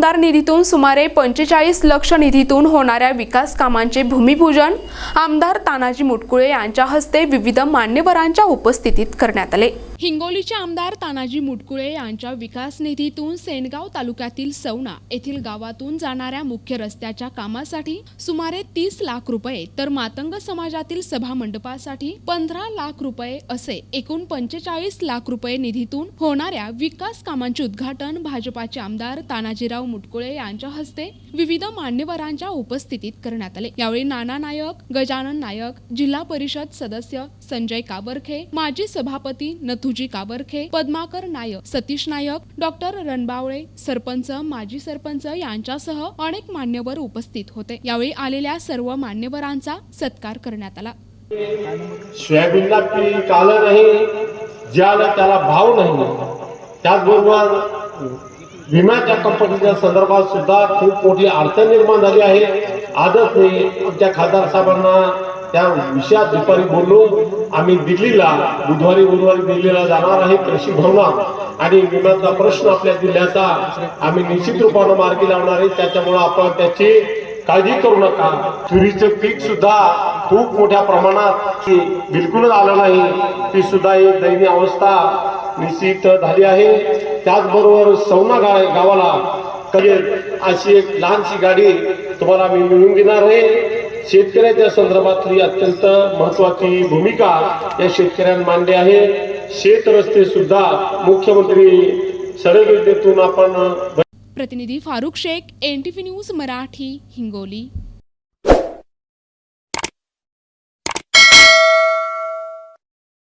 आमदार निधीतून सुमारे पंचेचाळीस लक्ष निधीतून होणाऱ्या विकास कामांचे भूमिपूजन आमदार तानाजी मुटकुळे यांच्या हस्ते विविध मान्यवरांच्या उपस्थितीत करण्यात आले. हिंगोलीचे आमदार तानाजी मुटकुळे यांच्या विकास निधीतून सेनगाव तालुक्यातील सवना येथील गावातून जाणाऱ्या मुख्य रस्त्याच्या कामासाठी सुमारे तीस लाख रुपये तर मातंग समाजातील सभा मंडपासाठी पंधरा लाख रुपये असे एकूण पंचेचाळीस लाख रुपये निधीतून होणाऱ्या विकास कामांचे उद्घाटन भाजपाचे आमदार तानाजीराव मुटकुळे यांच्या हस्ते विविध मान्यवरांच्या उपस्थितीत करण्यात आले. यावेळी नाना नायक गजानन नायक जिल्हा परिषद सदस्य संजय काबरखे माजी सभापती नथुजी काबरखे पद्माकर नायक सतीश नायक डॉक्टर रणबावळे सरपंच माजी सरपंच यांच्यासह अनेक मान्यवर उपस्थित होते. यावेळी आलेल्या सर्व मान्यवरांचा सत्कार करण्यात आला. सोयाबीनला पीक आलं नाही ज्याला त्याला भाव नाही. त्याचबरोबर विम्याच्या कंपनीच्या संदर्भात सुद्धा खूप मोठी अडचण निर्माण झाली आहे. आजच मी आमच्या खासदार साहेबांना त्या विषयात दुपारी बोललो. आम्ही दिल्लीला बुधवारी बुधवारी दिल्लीला जाणार आहे कृषी भवनात. आणि विम्याचा प्रश्न आपल्या जिल्ह्याचा आम्ही निश्चित रूपानं मार्गी लावणार आहे. त्याच्यामुळे आपण त्याची काळजी करू नका. तुरीचं पीक सुद्धा खूप मोठ्या प्रमाणात बिलकुलच आलं नाही. ती सुद्धा एक दैनीय अवस्था निश्चित झाली आहे. त्याचबरोबर सौना गा गावाला कधी अशी एक लहानशी गाडी तुम्हाला मी मिळवून घेणार आहे. शेतकऱ्याच्या संदर्भातली अत्यंत महत्वाची भूमिका या शेतकऱ्यांनी मांडली आहे. शेत रस्ते सुद्धा मुख्यमंत्री सरळ योजनेतून आपण प्रतिनिधी फारुख शेख एन न्यूज मराठी हिंगोली.